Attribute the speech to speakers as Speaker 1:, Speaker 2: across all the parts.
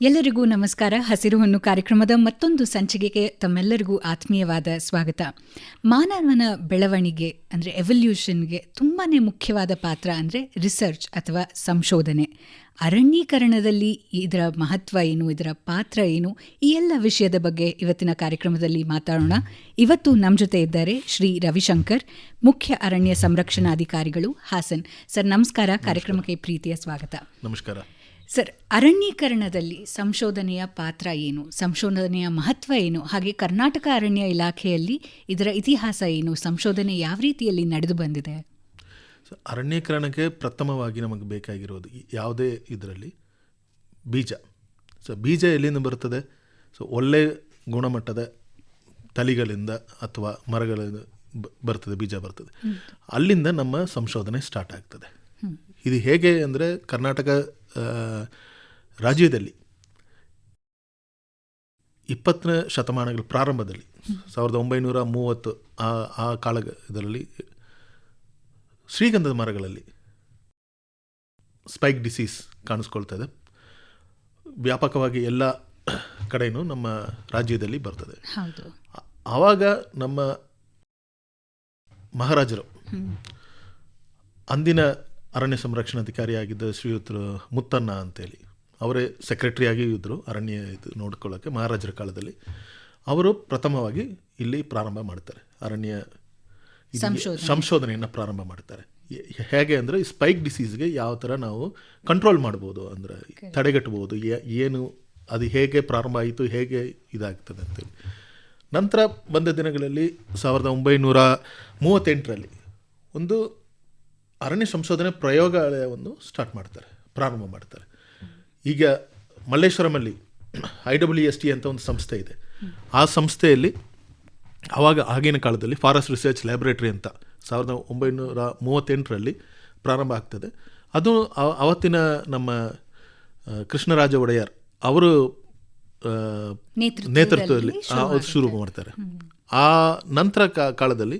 Speaker 1: ಎಲ್ಲರಿಗೂ ನಮಸ್ಕಾರ. ಹಸಿರು ಹೊನ್ನು ಕಾರ್ಯಕ್ರಮದ ಮತ್ತೊಂದು ಸಂಚಿಕೆಗೆ ತಮ್ಮೆಲ್ಲರಿಗೂ ಆತ್ಮೀಯವಾದ ಸ್ವಾಗತ. ಮಾನವನ ಬೆಳವಣಿಗೆ ಅಂದರೆ ಎವಲ್ಯೂಷನ್ಗೆ ತುಂಬಾ ಮುಖ್ಯವಾದ ಪಾತ್ರ ಅಂದರೆ ರಿಸರ್ಚ್ ಅಥವಾ ಸಂಶೋಧನೆ. ಅರಣ್ಯೀಕರಣದಲ್ಲಿ ಇದರ ಮಹತ್ವ ಏನು ಇದರ ಪಾತ್ರ ಏನು ಈ ಎಲ್ಲ ವಿಷಯದ ಬಗ್ಗೆ ಇವತ್ತಿನ ಕಾರ್ಯಕ್ರಮದಲ್ಲಿ ಮಾತಾಡೋಣ. ಇವತ್ತು ನಮ್ಮ ಜೊತೆ ಇದ್ದಾರೆ ಶ್ರೀ ರವಿಶಂಕರ್ ಮುಖ್ಯ ಅರಣ್ಯ ಸಂರಕ್ಷಣಾಧಿಕಾರಿಗಳು. ಹಾಸನ್ ಸರ್ ನಮಸ್ಕಾರ. ಕಾರ್ಯಕ್ರಮಕ್ಕೆ ಪ್ರೀತಿಯ ಸ್ವಾಗತ.
Speaker 2: ನಮಸ್ಕಾರ.
Speaker 1: ಸರ್ ಅರಣ್ಯೀಕರಣದಲ್ಲಿ ಸಂಶೋಧನೆಯ ಪಾತ್ರ ಏನು? ಸಂಶೋಧನೆಯ ಮಹತ್ವ ಏನು? ಹಾಗೆ ಕರ್ನಾಟಕ ಅರಣ್ಯ ಇಲಾಖೆಯಲ್ಲಿ ಇದರ ಇತಿಹಾಸ ಏನು? ಸಂಶೋಧನೆ ಯಾವ ರೀತಿಯಲ್ಲಿ ನಡೆದು ಬಂದಿದೆ?
Speaker 2: ಅರಣ್ಯೀಕರಣಕ್ಕೆ ಪ್ರಥಮವಾಗಿ ನಮಗೆ ಬೇಕಾಗಿರೋದು ಯಾವುದೇ ಇದರಲ್ಲಿ ಬೀಜ. ಸೊ ಬೀಜ ಎಲ್ಲಿಂದ ಬರ್ತದೆ ಸೊ ಒಳ್ಳೆ ಗುಣಮಟ್ಟದ ತಳಿಗಳಿಂದ ಅಥವಾ ಮರಗಳಿಂದ ಬರ್ತದೆ ಬೀಜ ಬರ್ತದೆ. ಅಲ್ಲಿಂದ ನಮ್ಮ ಸಂಶೋಧನೆ ಸ್ಟಾರ್ಟ್ ಆಗ್ತದೆ. ಇದು ಹೇಗೆ ಅಂದರೆ ಕರ್ನಾಟಕ ರಾಜ್ಯದಲ್ಲಿ ಇಪ್ಪತ್ತನೇ ಶತಮಾನಗಳ ಪ್ರಾರಂಭದಲ್ಲಿ ಸಾವಿರದ ಒಂಬೈನೂರ ಮೂವತ್ತು ಆ ಆ ಕಾಲ ಇದರಲ್ಲಿ ಶ್ರೀಗಂಧದ ಮರಗಳಲ್ಲಿ ಸ್ಪೈಕ್ ಡಿಸೀಸ್ ಕಾಣಿಸ್ಕೊಳ್ತಾ ಇದೆ. ವ್ಯಾಪಕವಾಗಿ ಎಲ್ಲ ಕಡೆಯೂ ನಮ್ಮ ರಾಜ್ಯದಲ್ಲಿ ಬರ್ತದೆ. ಆವಾಗ ನಮ್ಮ ಮಹಾರಾಜರು ಅಂದಿನ ಅರಣ್ಯ ಸಂರಕ್ಷಣಾಧಿಕಾರಿಯಾಗಿದ್ದ ಶ್ರೀಯುತರು ಮುತ್ತಣ್ಣ ಅಂತೇಳಿ. ಅವರೇ ಸೆಕ್ರೆಟರಿಯಾಗಿ ಇದ್ದರು ಅರಣ್ಯ ಇದು ನೋಡ್ಕೊಳ್ಳೋಕ್ಕೆ ಮಹಾರಾಜರ ಕಾಲದಲ್ಲಿ. ಅವರು ಪ್ರಥಮವಾಗಿ ಇಲ್ಲಿ ಪ್ರಾರಂಭ ಮಾಡ್ತಾರೆ. ಅರಣ್ಯ. ಸಂಶೋಧನೆಯನ್ನು ಪ್ರಾರಂಭ ಮಾಡ್ತಾರೆ. ಹೇಗೆ ಅಂದರೆ ಈ ಸ್ಪೈಕ್ ಡಿಸೀಸ್ಗೆ ಯಾವ ಥರ ನಾವು ಕಂಟ್ರೋಲ್ ಮಾಡ್ಬೋದು ಅಂದರೆ ತಡೆಗಟ್ಟಬಹುದು ಏನು ಅದು ಹೇಗೆ ಪ್ರಾರಂಭ ಆಯಿತು ಹೇಗೆ ಇದಾಗ್ತದೆ ಅಂತೇಳಿ. ನಂತರ ಬಂದ ದಿನಗಳಲ್ಲಿ ಸಾವಿರದ ಒಂಬೈನೂರ ಮೂವತ್ತೆಂಟರಲ್ಲಿ ಒಂದು ಅರಣ್ಯ ಸಂಶೋಧನೆ ಪ್ರಯೋಗಾಲಯವನ್ನು ಸ್ಟಾರ್ಟ್ ಮಾಡ್ತಾರೆ ಪ್ರಾರಂಭ ಮಾಡ್ತಾರೆ. ಈಗ ಮಲ್ಲೇಶ್ವರಮಲ್ಲಿ ಐ ಡಬ್ಲ್ಯೂ ಎಸ್ ಟಿ ಅಂತ ಒಂದು ಸಂಸ್ಥೆ ಇದೆ. ಆ ಸಂಸ್ಥೆಯಲ್ಲಿ ಆವಾಗ ಆಗಿನ ಕಾಲದಲ್ಲಿ ಫಾರೆಸ್ಟ್ ರಿಸರ್ಚ್ ಲ್ಯಾಬೊರೇಟರಿ ಅಂತ ಸಾವಿರದ ಒಂಬೈನೂರ ಮೂವತ್ತೆಂಟರಲ್ಲಿ ಪ್ರಾರಂಭ ಆಗ್ತದೆ. ಅದು ಅವತ್ತಿನ ನಮ್ಮ ಕೃಷ್ಣರಾಜ ಒಡೆಯರ್ ಅವರು
Speaker 1: ನೇತೃತ್ವದಲ್ಲಿ
Speaker 2: ನೇತೃತ್ವದಲ್ಲಿ ಶುರು ಮಾಡ್ತಾರೆ. ಆ ನಂತರ ಕಾಲದಲ್ಲಿ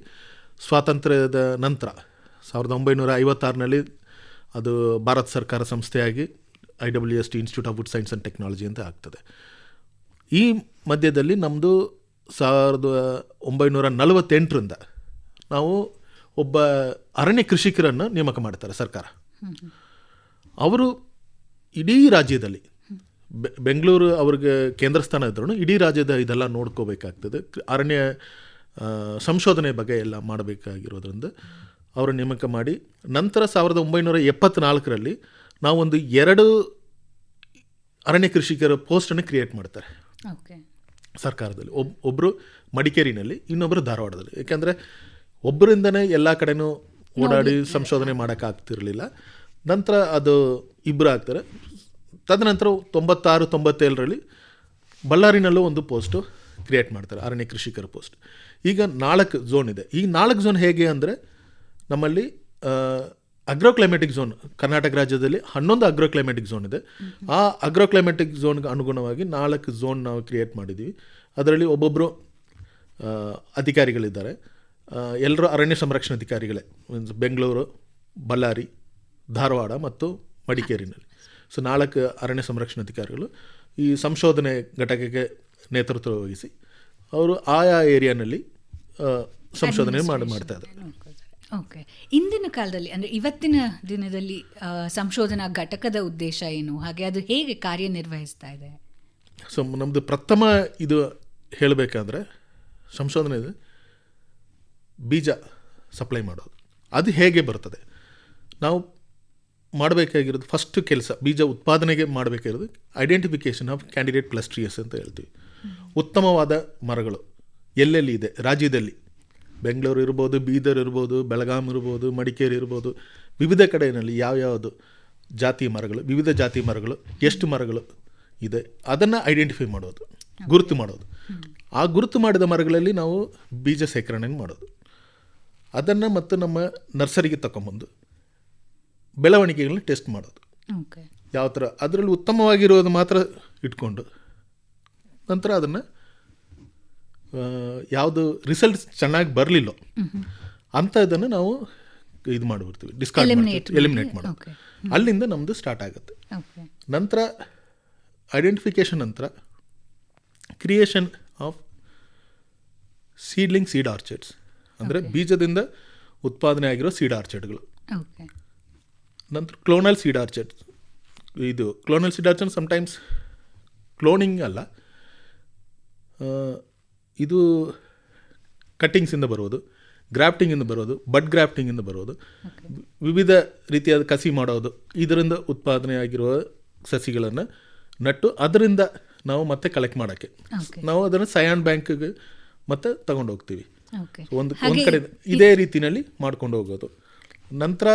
Speaker 2: ಸ್ವಾತಂತ್ರ್ಯದ ನಂತರ ಸಾವಿರದ ಒಂಬೈನೂರ ಐವತ್ತಾರನಲ್ಲಿ ಅದು ಭಾರತ ಸರ್ಕಾರ ಸಂಸ್ಥೆಯಾಗಿ I W S T institute of wood science and technology ಅಂತ ಆಗ್ತದೆ. ಈ ಮಧ್ಯದಲ್ಲಿ ನಮ್ಮದು ಸಾವಿರದ ಒಂಬೈನೂರ ನಲವತ್ತೆಂಟರಿಂದ ನಾವು ಒಬ್ಬ ಅರಣ್ಯ ಕೃಷಿಕರನ್ನು ನೇಮಕ ಮಾಡ್ತಾರೆ ಸರ್ಕಾರ. ಅವರು ಇಡೀ ರಾಜ್ಯದಲ್ಲಿ ಬೆಂಗಳೂರು ಅವ್ರಿಗೆ ಕೇಂದ್ರ ಸ್ಥಾನ ಇದ್ರೂ ಇಡೀ ರಾಜ್ಯದ ಇದೆಲ್ಲ ನೋಡ್ಕೋಬೇಕಾಗ್ತದೆ. ಅರಣ್ಯ ಸಂಶೋಧನೆ ಬಗ್ಗೆ ಎಲ್ಲ ಮಾಡಬೇಕಾಗಿರೋದ್ರಿಂದ ಅವರು ನೇಮಕ ಮಾಡಿ ನಂತರ ಸಾವಿರದ ಒಂಬೈನೂರ ಎಪ್ಪತ್ನಾಲ್ಕರಲ್ಲಿ ನಾವೊಂದು ಎರಡು ಅರಣ್ಯ ಕೃಷಿಕರ ಪೋಸ್ಟನ್ನು ಕ್ರಿಯೇಟ್ ಮಾಡ್ತಾರೆ. ಸರ್ಕಾರದಲ್ಲಿ. ಒಬ್ ಒಬ್ಬರು ಮಡಿಕೇರಿನಲ್ಲಿ ಇನ್ನೊಬ್ಬರು ಧಾರವಾಡದಲ್ಲಿ. ಯಾಕೆಂದರೆ ಒಬ್ಬರಿಂದನೇ ಎಲ್ಲ ಕಡೆನೂ ಓಡಾಡಿ ಸಂಶೋಧನೆ ಮಾಡೋಕ್ಕಾಗ್ತಿರಲಿಲ್ಲ. ನಂತರ ಅದು ಇಬ್ಬರು ಆಗ್ತಾರೆ. ತದನಂತರ ತೊಂಬತ್ತಾರು ತೊಂಬತ್ತೇಳರಲ್ಲಿ ಬಳ್ಳಾರಿನಲ್ಲೂ ಒಂದು ಪೋಸ್ಟು ಕ್ರಿಯೇಟ್ ಮಾಡ್ತಾರೆ ಅರಣ್ಯ ಕೃಷಿಕರ ಪೋಸ್ಟ್ ಈಗ ನಾಲ್ಕು ಝೋನ್ ಇದೆ. ಈ ನಾಲ್ಕು ಝೋನ್ ಹೇಗೆ ಅಂದರೆ ನಮ್ಮಲ್ಲಿ ಅಗ್ರೋ ಕ್ಲೈಮೆಟಿಕ್ ಝೋನ್ ಕರ್ನಾಟಕ ರಾಜ್ಯದಲ್ಲಿ ಹನ್ನೊಂದು ಅಗ್ರೋ ಕ್ಲೈಮೆಟಿಕ್ ಝೋನ್ ಇದೆ ಆ ಅಗ್ರೋ ಕ್ಲೈಮೆಟಿಕ್ ಝೋನ್ಗೆ ಅನುಗುಣವಾಗಿ ನಾಲ್ಕು ಝೋನ್ ನಾವು ಕ್ರಿಯೇಟ್ ಮಾಡಿದ್ದೀವಿ ಅದರಲ್ಲಿ ಒಬ್ಬೊಬ್ಬರು ಅಧಿಕಾರಿಗಳಿದ್ದಾರೆ. ಎಲ್ಲರೂ ಅರಣ್ಯ ಸಂರಕ್ಷಣಾಧಿಕಾರಿಗಳೇ ಮೀನ್ಸ್ ಬೆಂಗಳೂರು ಬಳ್ಳಾರಿ ಧಾರವಾಡ ಮತ್ತು ಮಡಿಕೇರಿನಲ್ಲಿ. ಸೊ ನಾಲ್ಕು ಅರಣ್ಯ ಸಂರಕ್ಷಣಾಧಿಕಾರಿಗಳು ಈ ಸಂಶೋಧನೆ ಘಟಕಕ್ಕೆ ನೇತೃತ್ವ ವಹಿಸಿ ಅವರು ಆಯಾ ಏರಿಯಾನಲ್ಲಿ ಸಂಶೋಧನೆ ಮಾಡಿ ಮಾಡ್ತಾ ಇದ್ದಾರೆ.
Speaker 1: ಓಕೆ ಇಂದಿನ ಕಾಲದಲ್ಲಿ ಅಂದರೆ ಇವತ್ತಿನ ದಿನದಲ್ಲಿ ಸಂಶೋಧನಾ ಘಟಕದ ಉದ್ದೇಶ ಏನು? ಹಾಗೆ ಅದು ಹೇಗೆ ಕಾರ್ಯನಿರ್ವಹಿಸ್ತಾ ಇದೆ?
Speaker 2: ಸೊ ನಮ್ಮದು ಪ್ರಥಮ ಇದು ಹೇಳಬೇಕಾದ್ರೆ ಸಂಶೋಧನೆ ಇದೆ. ಬೀಜ ಸಪ್ಲೈ ಮಾಡೋದು. ಅದು ಹೇಗೆ ಬರ್ತದೆ? ನಾವು ಮಾಡಬೇಕಾಗಿರೋದು ಫಸ್ಟ್ ಕೆಲಸ ಬೀಜ ಉತ್ಪಾದನೆಗೆ ಮಾಡಬೇಕಾಗಿರೋದು identification of candidate plus trees ಅಂತ ಹೇಳ್ತೀವಿ. ಉತ್ತಮವಾದ ಮರಗಳು ಎಲ್ಲೆಲ್ಲಿ ಇದೆ? ರಾಜ್ಯದಲ್ಲಿ. ಬೆಂಗಳೂರು ಇರ್ಬೋದು ಬೀದರ್ ಇರ್ಬೋದು ಬೆಳಗಾಂ ಇರ್ಬೋದು ಮಡಿಕೇರಿ ಇರ್ಬೋದು ವಿವಿಧ ಕಡೆಯಲ್ಲಿ ಯಾವ್ಯಾವುದು ಜಾತಿ ಮರಗಳು ವಿವಿಧ ಜಾತಿ ಮರಗಳು ಎಷ್ಟು ಮರಗಳು ಇದೆ ಅದನ್ನು ಐಡೆಂಟಿಫೈ ಮಾಡೋದು ಗುರುತು ಮಾಡೋದು. ಆ ಗುರುತು ಮಾಡಿದ ಮರಗಳಲ್ಲಿ ನಾವು ಬೀಜ ಸೇಕರಣೆ ಮಾಡೋದು. ಅದನ್ನು ಮತ್ತು ನಮ್ಮ ನರ್ಸರಿಗೆ ತಗೊಂಬಂದು ಬೆಳವಣಿಗೆಗಳನ್ನ ಟೆಸ್ಟ್ ಮಾಡೋದು. ಯಾವ ಥರ ಅದರಲ್ಲಿ ಉತ್ತಮವಾಗಿರೋದು ಮಾತ್ರ ಇಟ್ಕೊಂಡು ನಂತರ ಅದನ್ನು ಯಾವುದು ರಿಸಲ್ಟ್ಸ್ ಚೆನ್ನಾಗಿ ಬರಲಿಲ್ಲ ಅಂಥದ್ದನ್ನು ನಾವು ಇದು ಮಾಡಿಬಿಡ್ತೀವಿ ಡಿಸ್ಕಾರ್ಡ್
Speaker 1: ಮಾಡ್ತೀವಿ
Speaker 2: ಎಲಿಮಿನೇಟ್
Speaker 1: ಮಾಡಿ,
Speaker 2: ಮಾಡೋದು ಅಲ್ಲಿಂದ ನಮ್ಮದು ಸ್ಟಾರ್ಟ್ ಆಗುತ್ತೆ. ನಂತರ ಐಡೆಂಟಿಫಿಕೇಷನ್ ನಂತರ creation of seedling seed orchards ಅಂದರೆ ಬೀಜದಿಂದ ಉತ್ಪಾದನೆ ಆಗಿರೋ ಸೀಡ್ ಆರ್ಚರ್ಡ್ಗಳು
Speaker 1: ಓಕೆ
Speaker 2: ನಂತರ ಕ್ಲೋನಲ್ ಸೀಡ್ ಆರ್ಚರ್ಡ್ಸ್ ಇದು clonal seed orchard sometimes cloning ಅಲ್ಲ. ಇದು ಕಟ್ಟಿಂಗ್ಸಿಂದ ಬರೋದು ಗ್ರಾಫ್ಟಿಂಗಿಂದ ಬರೋದು ಬಡ್ ಗ್ರಾಫ್ಟಿಂಗಿಂದ ಬರೋದು. ವಿವಿಧ ರೀತಿಯಾದ ಕಸಿ ಮಾಡೋದು ಇದರಿಂದ ಉತ್ಪಾದನೆಯಾಗಿರುವ ಸಸಿಗಳನ್ನು ನಟ್ಟು ಅದರಿಂದ ನಾವು ಮತ್ತೆ ಕಲೆಕ್ಟ್ ಮಾಡೋಕ್ಕೆ. ನಾವು ಅದನ್ನು ಸಯಾನ್ ಬ್ಯಾಂಕ್ಗೆ ಮತ್ತೆ ತಗೊಂಡು ಹೋಗ್ತೀವಿ. ಒಂದು ಒಂದು ಕಡೆ ಇದೇ ರೀತಿಯಲ್ಲಿ ಮಾಡ್ಕೊಂಡು ಹೋಗೋದು. ನಂತರ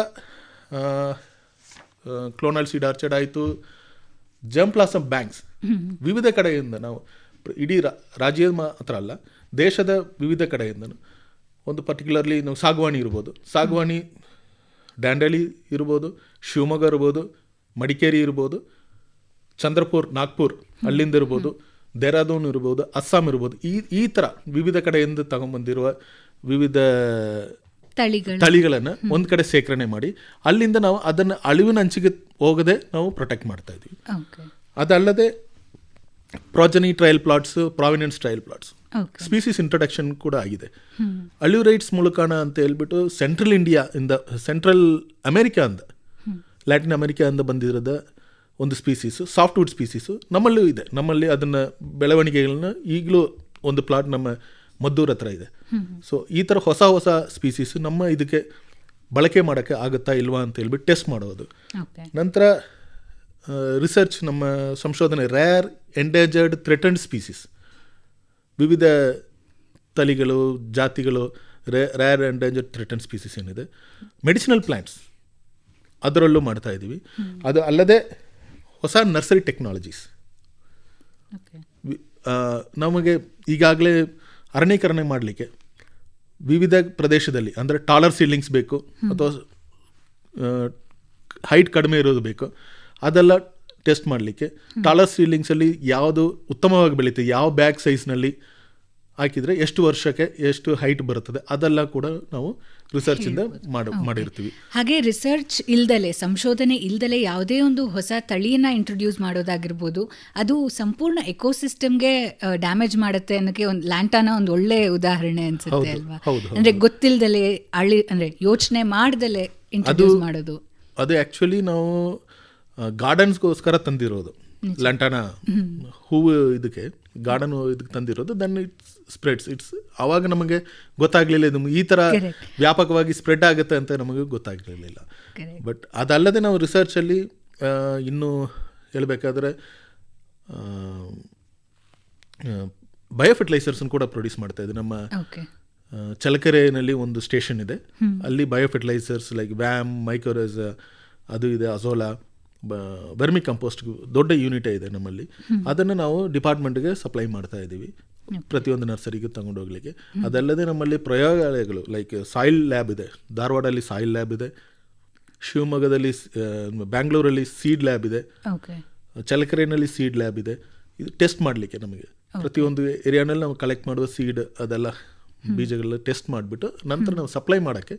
Speaker 2: ಕ್ಲೋನಲ್ ಸೀಡ್ ಆರ್ಚರ್ಡ್ ಆಯಿತು. ಜಂಪ್ಲಾಸಮ್ ಬ್ಯಾಂಕ್ಸ್ ವಿವಿಧ ಕಡೆಯಿಂದ ನಾವು ಇಡೀ ರಾಜ್ಯ ಮಾತ್ರ ಅಲ್ಲ ದೇಶದ ವಿವಿಧ ಕಡೆಯಿಂದ ಒಂದು ಪರ್ಟಿಕ್ಯುಲರ್ಲಿ ನಾವು ಸಾಗವಾಣಿ ಇರ್ಬೋದು. ಸಾಗವಾಣಿ ಡ್ಯಾಂಡಳಿ ಇರ್ಬೋದು ಶಿವಮೊಗ್ಗ ಇರ್ಬೋದು ಮಡಿಕೇರಿ ಇರ್ಬೋದು ಚಂದ್ರಪುರ್ ನಾಗ್ಪುರ್ ಅಲ್ಲಿಂದ ಇರ್ಬೋದು ದೇಹರಾದೂನ್ ಇರ್ಬೋದು ಅಸ್ಸಾಂ ಇರ್ಬೋದು ಈ ಈ ಥರ ವಿವಿಧ ಕಡೆಯಿಂದ ತಗೊಂಬಂದಿರುವ ವಿವಿಧ
Speaker 1: ತಳಿಗಳು.
Speaker 2: ತಳಿಗಳನ್ನು ಒಂದು ಕಡೆ ಶೇಖರಣೆ ಮಾಡಿ ಅಲ್ಲಿಂದ ನಾವು ಅದನ್ನು ಅಳಿವಿನ ಅಂಚಿಗೆ ಹೋಗದೆ ನಾವು ಪ್ರೊಟೆಕ್ಟ್ ಮಾಡ್ತಾ ಇದ್ದೀವಿ ಅದಲ್ಲದೆ progeny trial plots provenance trial plots species introduction ಕೂಡ ಆಗಿದೆ. ಅಲ್ಯೂರೈಟ್ಸ್ ಮುಳುಕಾಣ ಅಂತ ಹೇಳ್ಬಿಟ್ಟು ಸೆಂಟ್ರಲ್ ಇಂಡಿಯಾ ಇಂದ ಸೆಂಟ್ರಲ್ ಅಮೇರಿಕಾ ಅಂದ ಲ್ಯಾಟಿನ್ ಅಮೆರಿಕಾ ಅಂದ ಬಂದಿರೋದ ಒಂದು ಸ್ಪೀಸೀಸು ಸಾಫ್ಟ್ವುಡ್ ಸ್ಪೀಸೀಸು ನಮ್ಮಲ್ಲೂ ಇದೆ. ನಮ್ಮಲ್ಲಿ ಅದನ್ನು ಬೆಳವಣಿಗೆಗಳನ್ನ ಈಗಲೂ ಒಂದು ಪ್ಲಾಟ್ ನಮ್ಮ ಮದ್ದೂರ್ ಹತ್ರ ಇದೆ. ಸೊ ಈ ಥರ ಹೊಸ ಹೊಸ ಸ್ಪೀಸೀಸು ನಮ್ಮ ಇದಕ್ಕೆ ಬಳಕೆ ಮಾಡೋಕ್ಕೆ ಆಗುತ್ತಾ ಇಲ್ವಾ ಅಂತ ಹೇಳ್ಬಿಟ್ಟು ಟೆಸ್ಟ್ ಮಾಡೋದು. ನಂತರ ರಿಸರ್ಚ್ ನಮ್ಮ ಸಂಶೋಧನೆ ರ್ಯಾರ್ ಎಂಡೇಜರ್ಡ್ ಥ್ರೆಟನ್ಡ್ ಸ್ಪೀಸೀಸ್ ವಿವಿಧ ತಳಿಗಳು ಜಾತಿಗಳು ರ್ಯಾರ್ ಎಂಡೇಂಜರ್ಡ್ ಥ್ರೆಟನ್ ಸ್ಪೀಸೀಸ್ ಏನಿದೆ. ಮೆಡಿಸಿನಲ್ ಪ್ಲ್ಯಾಂಟ್ಸ್ ಅದರಲ್ಲೂ ಮಾಡ್ತಾ ಇದ್ದೀವಿ. ಅದು ಅಲ್ಲದೆ ಹೊಸ ನರ್ಸರಿ ಟೆಕ್ನಾಲಜೀಸ್ ನಮಗೆ ಈಗಾಗಲೇ ಅರಣ್ಯೀಕರಣ ಮಾಡಲಿಕ್ಕೆ ವಿವಿಧ ಪ್ರದೇಶದಲ್ಲಿ ಅಂದರೆ ಟಾಲರ್ ಸೀಲಿಂಗ್ಸ್ ಬೇಕು ಅಥವಾ ಹೈಟ್ ಕಡಿಮೆ ಇರೋದು ಬೇಕು ಅದೆಲ್ಲ ಟೆಸ್ಟ್ ಮಾಡಲಿಕ್ಕೆ. ಟಾಲರ್ ಸೀಲಿಂಗ್ಸಲ್ಲಿ ಯಾವುದು ಉತ್ತಮವಾಗಿ ಬೆಳೀತದೆ ಯಾವ ಬ್ಯಾಗ್ ಸೈಜ್ನಲ್ಲಿ ಹಾಕಿದರೆ ಎಷ್ಟು ವರ್ಷಕ್ಕೆ ಎಷ್ಟು ಹೈಟ್ ಬರುತ್ತದೆ ಅದೆಲ್ಲ ಕೂಡ ನಾವು ರಿಸರ್ಚಿಂದ ಮಾಡಿ ಮಾಡಿರ್ತೀವಿ.
Speaker 1: ಹಾಗೆ ರಿಸರ್ಚ್ ಇಲ್ದಲೆ ಸಂಶೋಧನೆ ಇಲ್ದಲೆ ಯಾವುದೇ ಒಂದು ಹೊಸ ತಳಿಯನ್ನು ಇಂಟ್ರೊಡ್ಯೂಸ್ ಮಾಡೋದಾಗಿರ್ಬೋದು ಅದು ಸಂಪೂರ್ಣ ಎಕೋಸಿಸ್ಟಮ್ಗೆ ಡ್ಯಾಮೇಜ್ ಮಾಡುತ್ತೆ ಅನ್ನೋಕ್ಕೆ ಒಂದು ಲ್ಯಾಂಟಾನ ಒಂದು ಒಳ್ಳೆ ಉದಾಹರಣೆ ಅನ್ಸುತ್ತೆ ಅಲ್ವಾ. ಅಂದ್ರೆ ಗೊತ್ತಿಲ್ದಲೆ ಅಳಿ ಅಂದ್ರೆ ಯೋಚನೆ ಮಾಡ್ದಲೆ ಇಂಟ್ರೊಡ್ಯೂಸ್ ಮಾಡೋದು.
Speaker 2: ಅದು ಆ್ಯಕ್ಚುಲಿ ನಾವು ಗಾರ್ಡನ್ಸ್ಗೋಸ್ಕರ ತಂದಿರೋದು. ಲಂಟಾನ ಹೂವು ಇದಕ್ಕೆ ಗಾರ್ಡನ್ ಇದಕ್ಕೆ ತಂದಿರೋದು. ದೆನ್ ಇಟ್ಸ್ ಸ್ಪ್ರೆಡ್ಸ್ ಇಟ್ಸ್ ಅವಾಗ ನಮಗೆ ಗೊತ್ತಾಗಲಿಲ್ಲ ಇದು. ಈ ಥರ ವ್ಯಾಪಕವಾಗಿ ಸ್ಪ್ರೆಡ್ ಆಗುತ್ತೆ ಅಂತ ನಮಗೆ ಗೊತ್ತಾಗಲಿಲ್ಲ. ಬಟ್ ಅದಲ್ಲದೆ ನಾವು ರಿಸರ್ಚಲ್ಲಿ ಇನ್ನೂ ಹೇಳಬೇಕಾದ್ರೆ ಅನ್ನು ಕೂಡ ಪ್ರೊಡ್ಯೂಸ್ ಮಾಡ್ತಾ ಇದ್ದೀವಿ ನಮ್ಮ ಚಲಕೆರೆಯಲ್ಲಿ ಚಲಕೆರೆನಲ್ಲಿ ಒಂದು ಸ್ಟೇಷನ್ ಇದೆ. ಅಲ್ಲಿ ಬಯೋಫರ್ಟಿಲೈಸರ್ಸ್ ಲೈಕ್ ವ್ಯಾಮ್ ಮೈಕ್ರೋರೈಸ್ ಅದು ಇದೆ ಅಜೋಲಾ ವರ್ಮಿ ಕಂಪೋಸ್ಟ್ ದೊಡ್ಡ ಯೂನಿಟೇ ಇದೆ ನಮ್ಮಲ್ಲಿ. ಅದನ್ನು ನಾವು ಡಿಪಾರ್ಟ್ಮೆಂಟ್ಗೆ ಸಪ್ಲೈ ಮಾಡ್ತಾ ಇದ್ದೀವಿ. ಪ್ರತಿಯೊಂದು ನರ್ಸರಿಗೂ ತಗೊಂಡು ಹೋಗ್ಲಿಕ್ಕೆ. ಅದಲ್ಲದೆ ನಮ್ಮಲ್ಲಿ ಪ್ರಯೋಗಾಲಯಗಳು ಲೈಕ್ ಸಾಯಿಲ್ ಲ್ಯಾಬ್ ಇದೆ. ಧಾರವಾಡಲ್ಲಿ ಸಾಯಿಲ್ ಲ್ಯಾಬ್ ಇದೆ. ಶಿವಮೊಗ್ಗದಲ್ಲಿ ಬ್ಯಾಂಗ್ಳೂರಲ್ಲಿ ಸೀಡ್ ಲ್ಯಾಬ್ ಇದೆ. ಚಲಕೆರೆನಲ್ಲಿ ಸೀಡ್ ಲ್ಯಾಬ್ ಇದೆ. ಇದು ಟೆಸ್ಟ್ ಮಾಡಲಿಕ್ಕೆ ನಮಗೆ. ಪ್ರತಿಯೊಂದು ಏರಿಯಾನಲ್ಲಿ ನಾವು ಕಲೆಕ್ಟ್ ಮಾಡುವ ಸೀಡ್ ಅದೆಲ್ಲ ಬೀಜಗಳನ್ನ ಟೆಸ್ಟ್ ಮಾಡಿಬಿಟ್ಟು ನಂತರ ನಾವು ಸಪ್ಲೈ ಮಾಡೋಕ್ಕೆ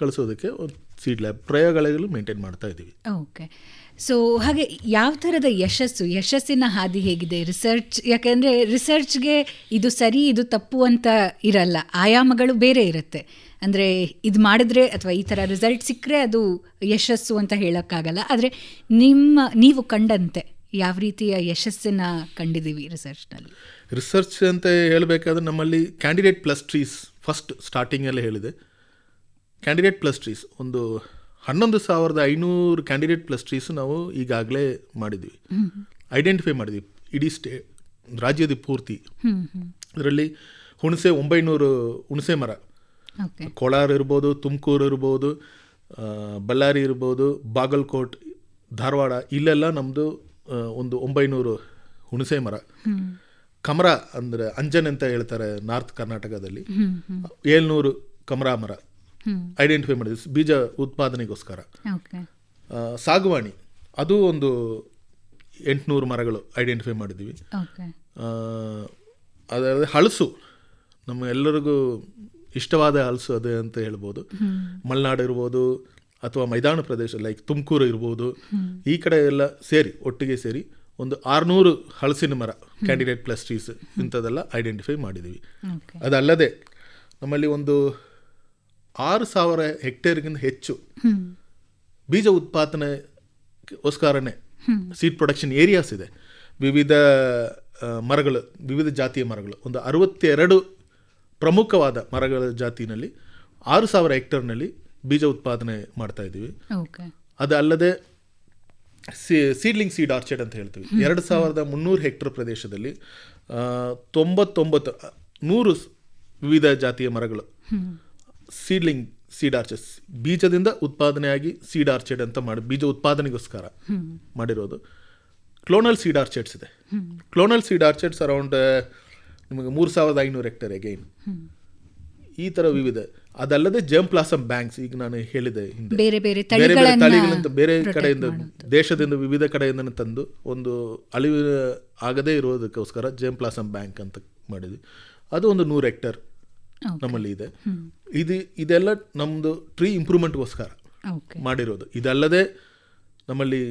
Speaker 2: ಕಳಿಸೋದಕ್ಕೆ ಒಂದು ಸೀಡ್ ಲ್ಯಾಬ್ ಪ್ರಯೋಗಾಲಯಗಳು ಮೇಂಟೈನ್ ಮಾಡ್ತಾ ಇದ್ದೀವಿ.
Speaker 1: ಓಕೆ ಸೊ ಹಾಗೆ ಯಾವ ಥರದ ಯಶಸ್ಸು, ಯಶಸ್ಸಿನ ಹಾದಿ ಹೇಗಿದೆ? ರಿಸರ್ಚ್ ಯಾಕೆಂದರೆ ರಿಸರ್ಚ್ಗೆ ಇದು ಸರಿ, ಇದು ತಪ್ಪು ಅಂತ ಇರಲ್ಲ. ಆಯಾಮಗಳು ಬೇರೆ ಇರುತ್ತೆ. ಅಂದರೆ ಇದು ಮಾಡಿದ್ರೆ ಅಥವಾ ಈ ಥರ ರಿಸಲ್ಟ್ ಸಿಕ್ಕರೆ ಅದು ಯಶಸ್ಸು ಅಂತ ಹೇಳೋಕ್ಕಾಗಲ್ಲ. ಆದರೆ ನಿಮ್ಮ, ನೀವು ಕಂಡಂತೆ ಯಾವ ರೀತಿಯ ಯಶಸ್ಸನ್ನು ಕಂಡಿದ್ದೀವಿ ರಿಸರ್ಚ್ನಲ್ಲಿ
Speaker 2: ರಿಸರ್ಚ್ ಅಂತ ಹೇಳಬೇಕಾದ್ರೆ ನಮ್ಮಲ್ಲಿ ಕ್ಯಾಂಡಿಡೇಟ್ ಪ್ಲಸ್ ಟ್ರೀಸ್ ಫಸ್ಟ್ ಸ್ಟಾರ್ಟಿಂಗಲ್ಲೇ ಹೇಳಿದೆ. ಕ್ಯಾಂಡಿಡೇಟ್ ಪ್ಲಸ್ ಟ್ರೀಸ್ ಒಂದು ಹನ್ನೊಂದು ಸಾವಿರದ ಐನೂರು ಕ್ಯಾಂಡಿಡೇಟ್ ಪ್ಲಸ್ ಟ್ರೀಸ್ ನಾವು ಈಗಾಗಲೇ ಮಾಡಿದ್ವಿ. ಐಡೆಂಟಿಫೈ ಮಾಡಿದ್ವಿ. ಇಡೀ ಸ್ಟೇ ರಾಜ್ಯದ ಪೂರ್ತಿ. ಇದರಲ್ಲಿ ಹುಣಸೆ ಒಂಬೈನೂರು ಹುಣಸೆ ಮರ. ಕೋಲಾರ ಇರ್ಬೋದು ತುಮಕೂರು ಇರ್ಬೋದು ಬಳ್ಳಾರಿ ಇರ್ಬೋದು ಬಾಗಲಕೋಟ್ ಧಾರವಾಡ ಇಲ್ಲೆಲ್ಲ ನಮ್ಮದು ಒಂದು ಒಂಬೈನೂರು ಹುಣಸೆ ಮರ. ಕಮರ ಅಂದರೆ ಅಂಜನ್ ಅಂತ ಹೇಳ್ತಾರೆ ನಾರ್ತ್ ಕರ್ನಾಟಕದಲ್ಲಿ. ಏಳ್ನೂರು ಕಮರಾ ಮರ. ಐಡೆಂಟಿಫೈ ಮಾಡಿದ್ವಿ ಬೀಜ ಉತ್ಪಾದನೆಗೋಸ್ಕರ. ಸಾಗುವಾಣಿ. ಅದು ಒಂದು ಎಂಟುನೂರು ಮರಗಳು ಐಡೆಂಟಿಫೈ ಆ, ಅದಲ್ಲದೆ ಹಲಸು ನಮ್ಮ ಎಲ್ಲರಿಗೂ ಇಷ್ಟವಾದ ಹಲಸು ಅದೇ ಅಂತ ಹೇಳ್ಬೋದು. ಮಲೆನಾಡು ಇರ್ಬೋದು ಅಥವಾ ಮೈದಾನ ಪ್ರದೇಶ ಲೈಕ್ ತುಮಕೂರು ಇರ್ಬೋದು. ಈ ಕಡೆ ಎಲ್ಲ ಸೇರಿ ಒಟ್ಟಿಗೆ ಸೇರಿ ಒಂದು ಆರುನೂರು ಹಲಸಿನ ಮರ ಕ್ಯಾಂಡಿಡೇಟ್ ಪ್ಲಸ್ ಟ್ರೀಸ್ ಇಂಥದ್ದೆಲ್ಲ ಐಡೆಂಟಿಫೈ ಮಾಡಿದ್ದೀವಿ. ಅದಲ್ಲದೆ ನಮ್ಮಲ್ಲಿ ಒಂದು ಆರು ಸಾವಿರ ಹೆಕ್ಟೇರ್ಗಿಂತ ಹೆಚ್ಚು ಬೀಜ ಉತ್ಪಾದನೆಗೋಸ್ಕರನೇ ಸೀಡ್ ಪ್ರೊಡಕ್ಷನ್ ಏರಿಯಾಸ್ ಇದೆ. ವಿವಿಧ ಮರಗಳು ವಿವಿಧ ಜಾತಿಯ ಮರಗಳು. ಒಂದು ಅರವತ್ತೆರಡು ಪ್ರಮುಖವಾದ ಮರಗಳ ಜಾತಿನಲ್ಲಿ ಆರು ಸಾವಿರ ಹೆಕ್ಟೇರ್ನಲ್ಲಿ ಬೀಜ ಉತ್ಪಾದನೆ ಮಾಡ್ತಾ ಇದ್ದೀವಿ.
Speaker 1: ಓಕೆ.
Speaker 2: ಅದು ಅಲ್ಲದೆ ಸೀಡ್ಲಿಂಗ್ ಸೀಡ್ ಆರ್ಚರ್ಡ್ ಅಂತ ಹೇಳ್ತೀವಿ. ಎರಡು ಸಾವಿರದ ಮುನ್ನೂರು ಹೆಕ್ಟರ್ ಪ್ರದೇಶದಲ್ಲಿ ತೊಂಬತ್ತೊಂಬತ್ತು ನೂರು ವಿವಿಧ ಜಾತಿಯ ಮರಗಳು ಸೀಡ್ಲಿಂಗ್ ಸೀಡ್ ಆರ್ಚಸ್ ಬೀಜದಿಂದ ಉತ್ಪಾದನೆಯಾಗಿ ಸೀಡ್ ಆರ್ಚೆಡ್ ಅಂತ ಮಾಡಿ ಬೀಜ ಉತ್ಪಾದನೆಗೋಸ್ಕರ ಮಾಡಿರೋದು. ಕ್ಲೋನಲ್ ಸೀಡ್ ಆರ್ಚೆಡ್ಸ್ ಇದೆ. ಕ್ಲೋನಲ್ ಸೀಡ್ ಆರ್ಚೆಡ್ಸ್ ಅರೌಂಡ್ ನಿಮಗೆ ಮೂರು ಸಾವಿರದ ಐನೂರು ಹೆಕ್ಟರ್ ಎಗೈನ್ ಈ ಥರ ವಿವಿಧ. ಅದಲ್ಲದೆ ಜಮ್ ಪ್ಲಾಸಮ್ ಬ್ಯಾಂಕ್ಸ್ ಈಗ ನಾನು ಹೇಳಿದೆ
Speaker 1: ಬೇರೆ ಬೇರೆ
Speaker 2: ತಳಿಗಳಿಂದ ಬೇರೆ ಕಡೆಯಿಂದ ದೇಶದಿಂದ ವಿವಿಧ ಕಡೆಯಿಂದ ತಂದು ಒಂದು ಅಳಿವು ಆಗದೇ ಇರೋದಕ್ಕೋಸ್ಕರ ಜೇಮ್ ಪ್ಲಾಸಮ್ ಬ್ಯಾಂಕ್ ಅಂತ ಮಾಡಿದ್ವಿ. ಅದು ಒಂದು ನೂರು ಹೆಕ್ಟರ್. ನಮ್ಮಲ್ಲಿ ಇದೆ. ಇದು ಇದೆಲ್ಲ ನಮ್ಮದು ಟ್ರೀ ಇಂಪ್ರೂವ್ಮೆಂಟ್ಗೋಸ್ಕರ ಮಾಡಿರೋದು. ಇದಲ್ಲದೆ ನಮ್ಮಲ್ಲಿ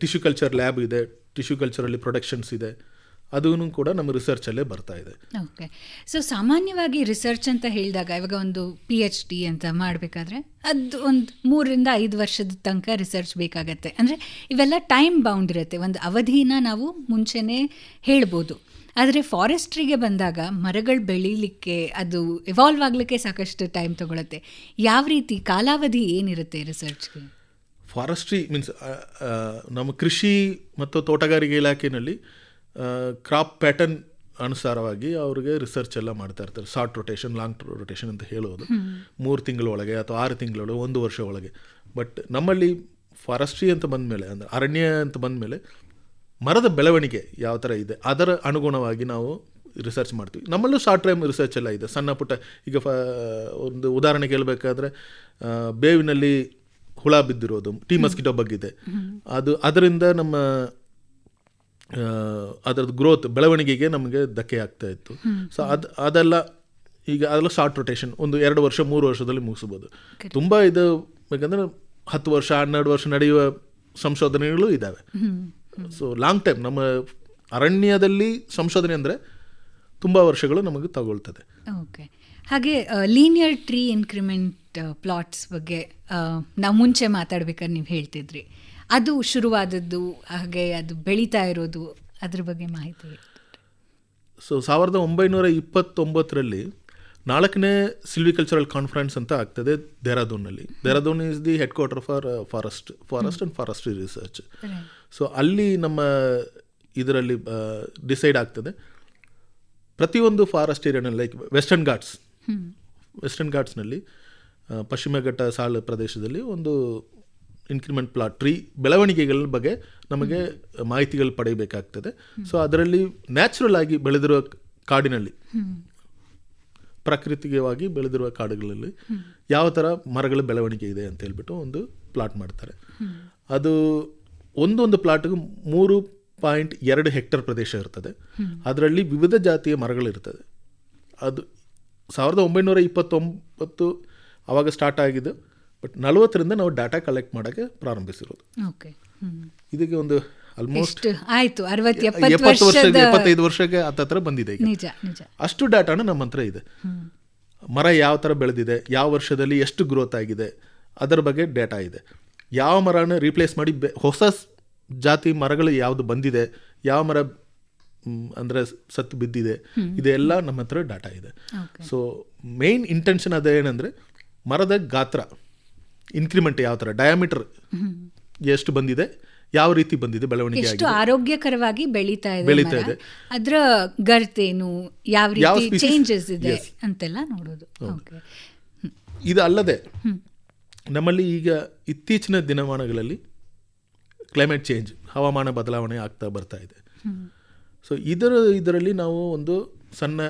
Speaker 2: ಟಿಶ್ಯೂ ಕಲ್ಚರ್ ಲ್ಯಾಬ್ ಇದೆ ಟಿಶ್ಯೂ ಕಲ್ಚರಲ್ಲಿ ಪ್ರೊಡಕ್ಷನ್ಸ್ ಇದೆ. ಅದೂ ಕೂಡ ನಮ್ಮ ರಿಸರ್ಚಲ್ಲೇ ಬರ್ತಾ ಇದೆ.
Speaker 1: ಓಕೆ ಸೊ ಸಾಮಾನ್ಯವಾಗಿ ರಿಸರ್ಚ್ ಅಂತ ಹೇಳಿದಾಗ ಇವಾಗ ಒಂದು ಪಿ ಎಚ್ ಡಿ ಅಂತ ಮಾಡಬೇಕಾದ್ರೆ ಅದು ಒಂದು ಮೂರರಿಂದ ಐದು ವರ್ಷದ ತನಕ ರಿಸರ್ಚ್ ಬೇಕಾಗತ್ತೆ. ಅಂದರೆ ಇವೆಲ್ಲ ಟೈಮ್ ಬೌಂಡ್ ಇರುತ್ತೆ. ಒಂದು ಅವಧಿನ ನಾವು ಮುಂಚೆನೇ ಹೇಳ್ಬೋದು. ಆದರೆ ಫಾರೆಸ್ಟ್ರಿಗೆ ಬಂದಾಗ ಮರಗಳು ಬೆಳೀಲಿಕ್ಕೆ ಅದು ಇವಾಲ್ವ್ ಆಗಲಿಕ್ಕೆ ಸಾಕಷ್ಟು ಟೈಮ್ ತಗೊಳುತ್ತೆ. ಯಾವ ರೀತಿ ಕಾಲಾವಧಿ ಏನಿರುತ್ತೆ ರಿಸರ್ಚ್ಗೆ
Speaker 2: ಫಾರೆಸ್ಟ್ರಿ ಮೀನ್ಸ್ ನಮ್ಮ ಕೃಷಿ ಮತ್ತು ತೋಟಗಾರಿಕೆ ಇಲಾಖೆಯಲ್ಲಿ ಕ್ರಾಪ್ ಪ್ಯಾಟರ್ನ್ ಅನುಸಾರವಾಗಿ ಅವ್ರಿಗೆ ರಿಸರ್ಚ್ ಎಲ್ಲ ಮಾಡ್ತಾ ಇರ್ತಾರೆ. ಶಾರ್ಟ್ ರೊಟೇಷನ್ ಲಾಂಗ್ ರೊಟೇಷನ್ ಅಂತ ಹೇಳೋದು. ಮೂರು ತಿಂಗಳೊಳಗೆ ಅಥವಾ ಆರು ತಿಂಗಳೊಳಗೆ ಒಂದು ವರ್ಷ ಒಳಗೆ. ಬಟ್ ನಮ್ಮಲ್ಲಿ ಫಾರೆಸ್ಟ್ರಿ ಅಂತ ಬಂದಮೇಲೆ ಅಂದರೆ ಅರಣ್ಯ ಅಂತ ಬಂದಮೇಲೆ ಮರದ ಬೆಳವಣಿಗೆ ಯಾವ ಥರ ಇದೆ ಅದರ ಅನುಗುಣವಾಗಿ ನಾವು ರಿಸರ್ಚ್ ಮಾಡ್ತೀವಿ. ನಮ್ಮಲ್ಲೂ ಶಾರ್ಟ್ ಟೈಮ್ ರಿಸರ್ಚ್ ಎಲ್ಲ ಇದೆ. ಸಣ್ಣ ಪುಟ್ಟ ಈಗ ಫ ಒಂದು ಉದಾಹರಣೆ ಕೇಳಬೇಕಾದ್ರೆ ಬೇವಿನಲ್ಲಿ ಹುಳ ಬಿದ್ದಿರೋದು ಟೀ ಮಸ್ಕಿಟೋ ಬಗ್ಗಿದೆ. ಅದು ಅದರಿಂದ ನಮ್ಮ ಅದರದ್ದು ಗ್ರೋತ್ ಬೆಳವಣಿಗೆಗೆ ನಮಗೆ ಧಕ್ಕೆ ಆಗ್ತಾ ಇತ್ತು. ಸೊ ಅದು ಅದೆಲ್ಲ ಈಗ ಅದೆಲ್ಲ ಶಾರ್ಟ್ ರೊಟೇಷನ್ ಒಂದು ಎರಡು ವರ್ಷ ಮೂರು ವರ್ಷದಲ್ಲಿ ಮುಗಿಸ್ಬೋದು. ತುಂಬ ಇದು ಬೇಕಂದ್ರೆ ಹತ್ತು ವರ್ಷ ಹನ್ನೆರಡು ವರ್ಷ ನಡೆಯುವ ಸಂಶೋಧನೆಗಳು ಇದ್ದಾವೆ. ಸೊ ಲಾಂಗ್ ಟೈಮ್ ನಮ್ಮ ಅರಣ್ಯದಲ್ಲಿ ಸಂಶೋಧನೆ ಅಂದರೆ ತುಂಬ ವರ್ಷಗಳು ನಮಗೆ ತಗೊಳ್ತದೆ.
Speaker 1: ಓಕೆ ಹಾಗೆ ಲೀನಿಯರ್ ಟ್ರೀ ಇನ್ಕ್ರಿಮೆಂಟ್ ಪ್ಲಾಟ್ಸ್ ಬಗ್ಗೆ ನಾವು ಮುಂಚೆ ಮಾತಾಡ್ಬೇಕಾದ್ರೆ ನೀವು ಹೇಳ್ತಿದ್ರಿ. ಅದು ಶುರುವಾದದ್ದು ಹಾಗೆ ಅದು ಬೆಳೀತಾ ಇರೋದು ಅದ್ರ ಬಗ್ಗೆ ಮಾಹಿತಿ.
Speaker 2: ಸೊ ಸಾವಿರದ ಒಂಬೈನೂರ ಇಪ್ಪತ್ತೊಂಬತ್ತರಲ್ಲಿ ನಾಲ್ಕನೇ ಸಿಲ್ವಿಕಲ್ಚರಲ್ ಕಾನ್ಫರೆನ್ಸ್ ಅಂತ ಆಗ್ತದೆ ದೇಹರಾದೂನ್ನಲ್ಲಿ. Dehradun is the head quarter for forest forest and forestry research. So ಅಲ್ಲಿ ನಮ್ಮ ಇದರಲ್ಲಿ ಡಿಸೈಡ್ ಆಗ್ತದೆ. ಪ್ರತಿಯೊಂದು ಫಾರೆಸ್ಟ್ ಏರಿಯಾನಲ್ಲಿ ಲೈಕ್ ವೆಸ್ಟರ್ನ್ ಘಾಟ್ಸ್ ವೆಸ್ಟರ್ನ್ ಘಾಟ್ಸ್ನಲ್ಲಿ ಪಶ್ಚಿಮ ಘಟ್ಟ ಸಾಲು ಪ್ರದೇಶದಲ್ಲಿ ಒಂದು ಇನ್ಕ್ರಿಮೆಂಟ್ ಪ್ಲಾಟ್ ಟ್ರೀ ಬೆಳವಣಿಗೆಗಳ ಬಗ್ಗೆ ನಮಗೆ ಮಾಹಿತಿಗಳು ಪಡೆಯಬೇಕಾಗ್ತದೆ. ಸೊ ಅದರಲ್ಲಿ ನ್ಯಾಚುರಲ್ ಆಗಿ ಬೆಳೆದಿರುವ ಕಾಡಿನಲ್ಲಿ ಪ್ರಾಕೃತಿಕವಾಗಿ ಬೆಳೆದಿರುವ ಕಾಡುಗಳಲ್ಲಿ ಯಾವ ಥರ ಮರಗಳ ಬೆಳವಣಿಗೆ ಇದೆ ಅಂತ ಹೇಳ್ಬಿಟ್ಟು ಒಂದು ಪ್ಲಾಟ್ ಮಾಡ್ತಾರೆ. ಅದು ಒಂದೊಂದು ಪ್ಲಾಟ್ಗೂ ಮೂರು ಪಾಯಿಂಟ್ ಎರಡು ಹೆಕ್ಟರ್ ಪ್ರದೇಶ ಇರ್ತದೆ. ಅದರಲ್ಲಿ ವಿವಿಧ ಜಾತಿಯ ಮರಗಳಿರ್ತದೆ ಅದು ಸಾವಿರದ ಒಂಬೈನೂರ ಇಪ್ಪತ್ತೊಂಬತ್ತು ಆವಾಗ ಸ್ಟಾರ್ಟ್ ಆಗಿದ್ದು ಬಟ್ ನಲವತ್ತರಿಂದ ನಾವು ಡಾಟಾ ಕಲೆಕ್ಟ್ ಮಾಡೋಕ್ಕೆ ಪ್ರಾರಂಭಿಸಿರೋದು.
Speaker 1: ಓಕೆ
Speaker 2: ಇದಕ್ಕೆ ಒಂದು ಆಲ್ಮೋಸ್ಟ್
Speaker 1: ಆಯ್ತು ಎಪ್ಪತ್ತು
Speaker 2: ವರ್ಷ ಎಪ್ಪತ್ತೈದು ವರ್ಷಕ್ಕೆ ಹತ್ತತ್ರ ಬಂದಿದೆ
Speaker 1: ನಿಜ ನಿಜ.
Speaker 2: ಅಷ್ಟು ಡಾಟಾನು ನಮ್ಮ ಹತ್ರ ಇದೆ. ಮರ ಯಾವ ಥರ ಬೆಳೆದಿದೆ ಯಾವ ವರ್ಷದಲ್ಲಿ ಎಷ್ಟು ಗ್ರೋತ್ ಆಗಿದೆ ಅದರ ಬಗ್ಗೆ ಡೇಟಾ ಇದೆ. ಯಾವ ಮರನ ರೀಪ್ಲೇಸ್ ಮಾಡಿ ಬೆ ಹೊಸ ಜಾತಿ ಮರಗಳು ಯಾವುದು ಬಂದಿದೆ ಯಾವ ಮರ ಅಂದ್ರೆ ಸತ್ತು ಬಿದ್ದಿದೆ ಇದೆಲ್ಲ ನಮ್ಮ ಹತ್ರ ಡಾಟಾ ಇದೆ. ಸೊ ಮೇನ್ ಇಂಟೆನ್ಷನ್ ಅದೇನೆಂದರೆ ಮರದ ಗಾತ್ರ ಇನ್ಕ್ರಿಮೆಂಟ್ ಯಾವ ಥರ ಡಯಾಮೀಟರ್ ಎಷ್ಟು ಬಂದಿದೆ ಯಾವ ರೀತಿ ಬಂದಿದೆ ಬೆಳವಣಿಗೆ
Speaker 1: ಎಷ್ಟು ಆರೋಗ್ಯಕರವಾಗಿ ಬೆಳೀತಾ ಇದೆ
Speaker 2: ಬೆಳೀತಾ ಇದೆ.
Speaker 1: ಅದ್ರ ಗರ್ತೇನು ಯಾವ ರೀತಿ ಚೇಂಜಸ್ ಇದೆ. ಅಂತೆಲ್ಲ ನೋಡೋದು.
Speaker 2: ಇದು ಅಲ್ಲದೆ ನಮ್ಮಲ್ಲಿ ಈಗ ಇತ್ತೀಚಿನ ದಿನಮಾನಗಳಲ್ಲಿ ಕ್ಲೈಮೇಟ್ ಚೇಂಜ್ ಹವಾಮಾನ ಬದಲಾವಣೆ ಆಗ್ತಾ ಬರ್ತಾ ಇದೆ. ಸೊ ಇದರ ಇದರಲ್ಲಿ ನಾವು ಒಂದು ಸಣ್ಣ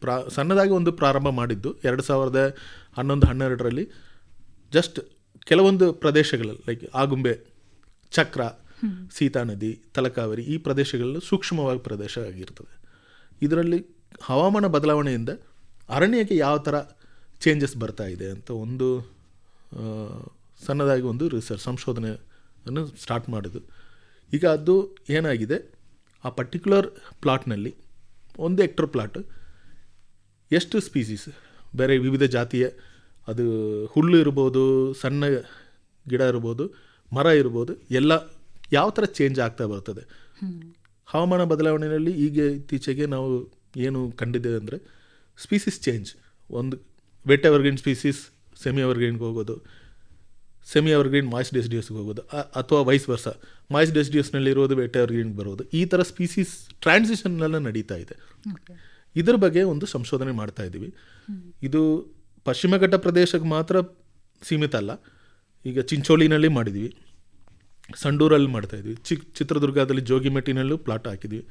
Speaker 2: ಪ್ರಾ ಸಣ್ಣದಾಗಿ ಒಂದು ಪ್ರಾರಂಭ ಮಾಡಿದ್ದು ಎರಡು ಸಾವಿರದ ಹನ್ನೊಂದು ಹನ್ನೆರಡರಲ್ಲಿ ಜಸ್ಟ್ ಕೆಲವೊಂದು ಪ್ರದೇಶಗಳಲ್ಲಿ ಲೈಕ್ ಆಗುಂಬೆ ಚಕ್ರ, ಸೀತಾ ನದಿ, ತಲಕಾವರಿ ಈ ಪ್ರದೇಶಗಳಲ್ಲಿ ಸೂಕ್ಷ್ಮವಾಗಿ ಪ್ರದೇಶ ಆಗಿರ್ತದೆ. ಇದರಲ್ಲಿ ಹವಾಮಾನ ಬದಲಾವಣೆಯಿಂದ ಅರಣ್ಯಕ್ಕೆ ಯಾವ ಥರ ಚೇಂಜಸ್ ಬರ್ತಾ ಇದೆ ಅಂತ ಒಂದು ಸಣ್ಣದಾಗಿ ಒಂದು ರಿಸರ್ಚ್ ಸಂಶೋಧನೆಯನ್ನು ಸ್ಟಾರ್ಟ್ ಮಾಡೋದು ಈಗ ಅದು ಏನಾಗಿದೆ? ಆ ಪರ್ಟಿಕ್ಯುಲರ್ ಪ್ಲಾಟ್ನಲ್ಲಿ ಒಂದು ಹೆಕ್ಟರ್ ಪ್ಲಾಟ್ ಎಷ್ಟು ಸ್ಪೀಸೀಸ್ ಬೇರೆ ವಿವಿಧ ಜಾತಿಯ, ಅದು ಹುಲ್ಲು ಇರ್ಬೋದು, ಸಣ್ಣ ಗಿಡ ಇರ್ಬೋದು ಮರ ಇರ್ಬೋದು ಎಲ್ಲ ಯಾವ ಥರ ಚೇಂಜ್ ಆಗ್ತಾ ಬರ್ತದೆ. ಹವಾಮಾನ ಬದಲಾವಣೆಯಲ್ಲಿ ಈಗ ಇತ್ತೀಚೆಗೆ ನಾವು ಏನು ಕಂಡಿದ್ದೇವೆ ಅಂದರೆ ಸ್ಪೀಸಿಸ್ ಚೇಂಜ್ ಒಂದು ವೆಟ್ ಎವರ್ಗ್ರೀನ್ ಸ್ಪೀಸೀಸ್ ಸೆಮಿ ಎವರ್ಗ್ರೀನ್ಗೆ ಹೋಗೋದು ಸೆಮಿ ಎವರ್ಗ್ರೀನ್ ಮಾಯ್ಸ್ ಡೆಸಿಡಿಯಸ್ಗೆ ಹೋಗೋದು ಅಥವಾ ವೈಸ್ ವರ್ಸ ಮಾಯ್ಸ್ ಡೆಸಿಡಿಯಸ್ನಲ್ಲಿ ಇರೋದು ವೆಟ್ ಎವರ್ಗ್ರೀನ್ಗೆ ಬರೋದು. ಈ ಥರ ಸ್ಪೀಸೀಸ್ ಟ್ರಾನ್ಸಿಷನ್ನೆಲ್ಲ ನಡೀತಾ ಇದೆ. ಇದ್ರ ಬಗ್ಗೆ ಒಂದು ಸಂಶೋಧನೆ ಮಾಡ್ತಾ ಇದ್ದೀವಿ. ಇದು ಪಶ್ಚಿಮ ಘಟ್ಟ ಪ್ರದೇಶಕ್ಕೆ ಮಾತ್ರ ಸೀಮಿತ ಅಲ್ಲ. ಈಗ ಚಿಂಚೋಳಿನಲ್ಲಿ ಮಾಡಿದ್ವಿ ಸಂಡೂರಲ್ಲಿ ಮಾಡ್ತಾ ಇದ್ವಿ. ಚಿಕ್ ಚಿತ್ರದುರ್ಗದಲ್ಲಿ ಜೋಗಿಮೆಟ್ಟಿನಲ್ಲೂ ಪ್ಲಾಟ್ ಹಾಕಿದ್ವಿ.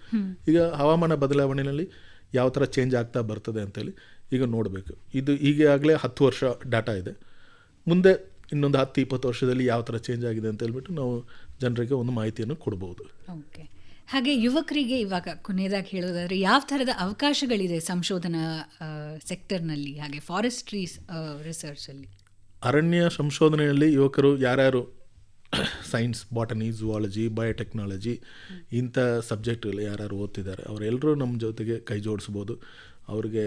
Speaker 2: ಈಗ ಹವಾಮಾನ ಬದಲಾವಣೆಯಲ್ಲಿ ಯಾವ ಥರ ಚೇಂಜ್ ಆಗ್ತಾ ಬರ್ತದೆ ಅಂತೇಳಿ ಈಗ ನೋಡಬೇಕು. ಇದು ಈಗಾಗಲೇ ಹತ್ತು ವರ್ಷ ಡಾಟಾ ಇದೆ. ಮುಂದೆ ಇನ್ನೊಂದು ಹತ್ತು ಇಪ್ಪತ್ತು ವರ್ಷದಲ್ಲಿ ಯಾವ ಥರ ಚೇಂಜ್ ಆಗಿದೆ ಅಂತ ಹೇಳ್ಬಿಟ್ಟು ನಾವು ಜನರಿಗೆ ಒಂದು ಮಾಹಿತಿಯನ್ನು ಕೊಡ್ಬೋದು.
Speaker 1: ಓಕೆ. ಹಾಗೆ ಯುವಕರಿಗೆ ಇವಾಗ ಕೊನೆಯದಾಗಿ ಹೇಳೋದಾದರೆ ಯಾವ ಥರದ ಅವಕಾಶಗಳಿದೆ ಸಂಶೋಧನಾ ಸೆಕ್ಟರ್ನಲ್ಲಿ ಹಾಗೆ ಫಾರೆಸ್ಟ್ರೀಸ್ ರಿಸರ್ಚಲ್ಲಿ
Speaker 2: ಅರಣ್ಯ ಸಂಶೋಧನೆಯಲ್ಲಿ ಯುವಕರು ಯಾರ್ಯಾರು ಸೈನ್ಸ್ ಬಾಟನಿ ಝುವಾಲಜಿ ಬಯೋಟೆಕ್ನಾಲಜಿ ಇಂಥ ಸಬ್ಜೆಕ್ಟ್ಗಳು ಯಾರು ಓದ್ತಿದ್ದಾರೆ ಅವರೆಲ್ಲರೂ ನಮ್ಮ ಜೊತೆಗೆ ಕೈ ಜೋಡಿಸ್ಬೋದು. ಅವ್ರಿಗೆ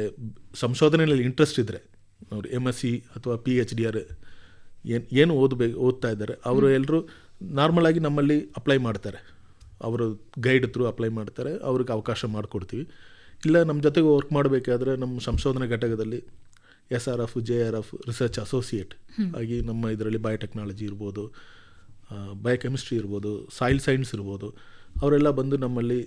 Speaker 2: ಸಂಶೋಧನೆಯಲ್ಲಿ ಇಂಟ್ರೆಸ್ಟ್ ಇದ್ದರೆ ಅವರು ಎಂ ಎಸ್ ಸಿ ಅಥವಾ ಪಿ ಎಚ್ ಡಿ ಆರ್ ಏನು ಏನು ಓದಬೇಕು ಓದ್ತಾ ಇದ್ದಾರೆ ಅವರು ಎಲ್ಲರೂ ನಾರ್ಮಲಾಗಿ ನಮ್ಮಲ್ಲಿ ಅಪ್ಲೈ ಮಾಡ್ತಾರೆ. ಅವರು ಗೈಡ್ ಥ್ರೂ ಅಪ್ಲೈ ಮಾಡ್ತಾರೆ ಅವ್ರಿಗೆ ಅವಕಾಶ ಮಾಡಿಕೊಡ್ತೀವಿ. ಇಲ್ಲ ನಮ್ಮ ಜೊತೆಗೆ ವರ್ಕ್ ಮಾಡಬೇಕಾದ್ರೆ ನಮ್ಮ ಸಂಶೋಧನಾ ಘಟಕದಲ್ಲಿ S R F J R F research associate ಆಗಿ ನಮ್ಮ ಇದರಲ್ಲಿ ಬಯೋಟೆಕ್ನಾಲಜಿ ಇರ್ಬೋದು. ಬಯೋಕೆಮಿಸ್ಟ್ರಿ ಇರ್ಬೋದು ಸಾಯಿಲ್ ಸೈನ್ಸ್ ಇರ್ಬೋದು ಅವರೆಲ್ಲ ಬಂದು ನಮ್ಮಲ್ಲಿ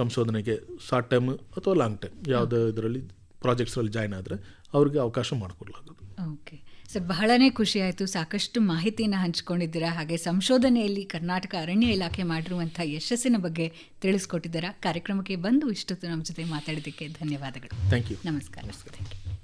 Speaker 2: ಸಂಶೋಧನೆಗೆ ಶಾರ್ಟ್ ಟೈಮ್ ಅಥವಾ ಲಾಂಗ್ ಟೈಮ್ ಯಾವುದೇ ಇದರಲ್ಲಿ ಪ್ರಾಜೆಕ್ಟ್ಸಲ್ಲಿ ಜಾಯ್ನ್ ಆದರೆ ಅವ್ರಿಗೆ ಅವಕಾಶ ಮಾಡಿಕೊಡ್ಲಾಗೋದು
Speaker 1: ಓಕೆ ಸರ್ ಬಹಳನೇ ಖುಷಿ ಆಯಿತು. ಸಾಕಷ್ಟು ಮಾಹಿತಿನ ಹಂಚ್ಕೊಂಡಿದ್ದೀರಾ. ಹಾಗೆ ಸಂಶೋಧನೆಯಲ್ಲಿ ಕರ್ನಾಟಕ ಅರಣ್ಯ ಇಲಾಖೆ ಮಾಡಿರುವಂಥ ಯಶಸ್ಸಿನ ಬಗ್ಗೆ ತಿಳಿಸ್ಕೊಟ್ಟಿದ್ದೀರಾ. ಕಾರ್ಯಕ್ರಮಕ್ಕೆ ಬಂದು ಇಷ್ಟೊತ್ತು ನಮ್ಮ ಜೊತೆ ಮಾತಾಡಿದ್ದಕ್ಕೆ ಧನ್ಯವಾದಗಳು.
Speaker 2: ಥ್ಯಾಂಕ್ ಯು
Speaker 1: ನಮಸ್ಕಾರ. Thank you